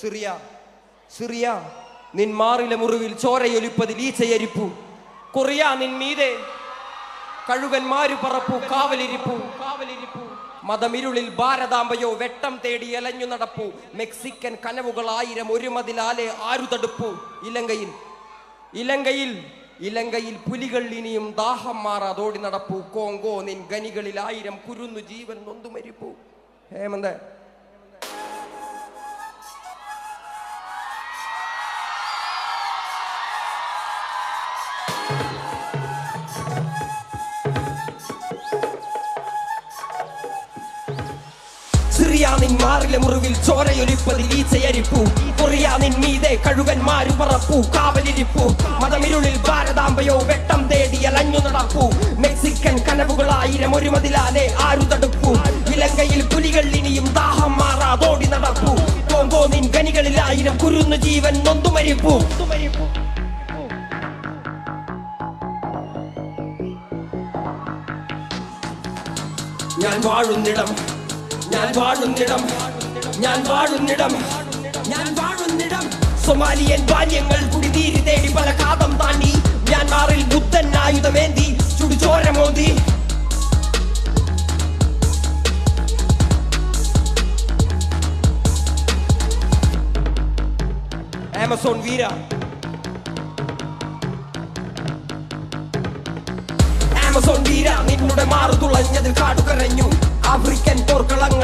Syria Syria നിൻ മാറിലെ മുറിവിൽ ചോരയൊലിപ്പതിൽ ഈച്ചയരിപ്പു. Korea നിൻ മീതെ കഴുകന്മാരു പറപ്പു കാവലിരിപ്പു. കാവലിരിപ്പു മതമിരുളിൽ ഭാരതാംബയോ വെട്ടം തേടി എലഞ്ഞു നടപ്പു. മെക്സിക്കൻ കനവുകൾ ആയിരം ഒരു മതിലാലെ ആരു തടുപ്പു ഇലങ്കയിൽ ഇലങ്കയിൽ ഇലങ്കയിൽ പുലികൾ ഇനിയും ദാഹം മാറാതോടി നടപ്പു. കോങ്കോ നിൻ ഗനികളിൽ ആയിരം കുരുന്നു ജീവൻ നൊന്തുമരിപ്പു. ഹേമന്ത് നിൻ മാറിലെ മുറിവിൽ ചോരയൊലിപ്പതിൽ ഈച്ചയരിപ്പു. കൊറിയ നിൻ മീതെ പറപ്പു. കാവലിരിപ്പു. മതമിരുളിൽ ഭാരതാംബയോ വെട്ടം തേടി അലഞ്ഞു നടപ്പു. മെക്സിക്കൻ കനവുകളായിരം ഒരു മതിലാലെ ആരു തടുപ്പു. ഇലങ്കയിൽ പുലികൾ ഇനിയും ദാഹം മാറാതോടി നടപ്പു. കോങ്കോ നിൻ ഗനികളിൽ ആയിരം കുരുന്നു ജീവൻ നൊന്തുമരിപ്പു. മരിപ്പു ഞാൻ വാഴുന്നിടം ഞാൻ വാഴുന്നിടം. ഞാൻ വാഴുന്നിടം. ഞാൻ വാഴുന്നിടം. സൊമാലിയൻ ബാല്യങ്ങൾ കുടിതീരി തേടി പല കാതം താണ്ടി. മ്യാൻമാറിൽ ബുദ്ധൻ ആയുധമേന്തി. ചുടുചോര മോന്തി. ആമസോൺ വീര. ആമസോൺ വീര നിന്നുടെ മാറു തുളഞ്ഞതിൽ കാടുകരഞ്ഞു. ആഫ്രിക്കൻ പോർക്കളങ്ങളിൽ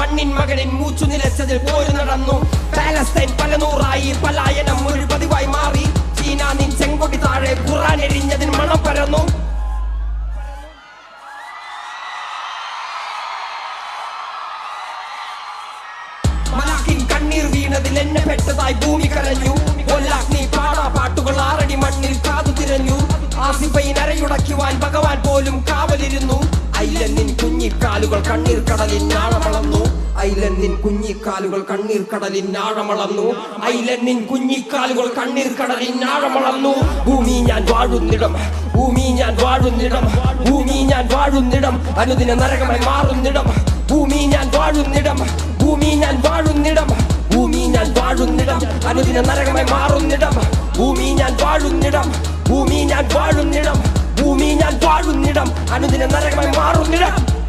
മണ്ണിൻ മകനിൻ മൂച്ചു നിലച്ചതിൽ പോരു നടന്നു. പാലസ്തൈൻ പല നൂറായി പലായനം ഒരു പതിവായി മാറി. ചീന നിൻ ചെങ്കൊടി താഴെ ഖുറാൻ എരിഞ്ഞതിൽ മണം പരന്നു. കണ്ണീർ വീണതിൽ എന്നെ പെട്ടതായി ഭൂമി കരഞ്ഞു. കൊല്ലാഗ്നി പാടാ പാട്ടുകൾ ആറടി മണ്ണിൽ കാതു തിരഞ്ഞു. ആസിഫൈൻ അരയുടയ്ക്കുവാൻ ഭഗവാൻ പോലും കാവലിരുന്നു. ഐലന്നിൻ കുഞ്ഞിക്കാലുകൾ കണ്ണീർ കടലിൻ ആഴമളന്നു. ഐലന്നിൻ കുഞ്ഞിക്കാലുകൾ കണ്ണീർ കടലിൻ ആഴമളന്നു. ഐലന്നിൻ കുഞ്ഞിക്കാലുകൾ കണ്ണീർ കടലിൻ ആഴമളന്നു. ഭൂമി ഞാൻ വാഴുന്നിടം ഭൂമി ഞാൻ വാഴുന്നിടം ഭൂമി ഞാൻ വാഴുന്നിടം അനുദിന നരകമായി മാറുന്നിടം. ഭൂമി ഞാൻ വാഴുന്നിടം ഭൂമി ഞാൻ വാഴുന്നിടം ഭൂമി ഞാൻ വാഴുന്നിടം അനുദിന നരകമായി മാറുന്നിടം. ഭൂമി ഞാൻ വാഴുന്നിടം ഭൂമി ഞാൻ വാഴുന്നിടം ഭൂമി ഞാൻ വാഴുന്നിടം അനുദിന നരകമായി മാറുന്നിടം.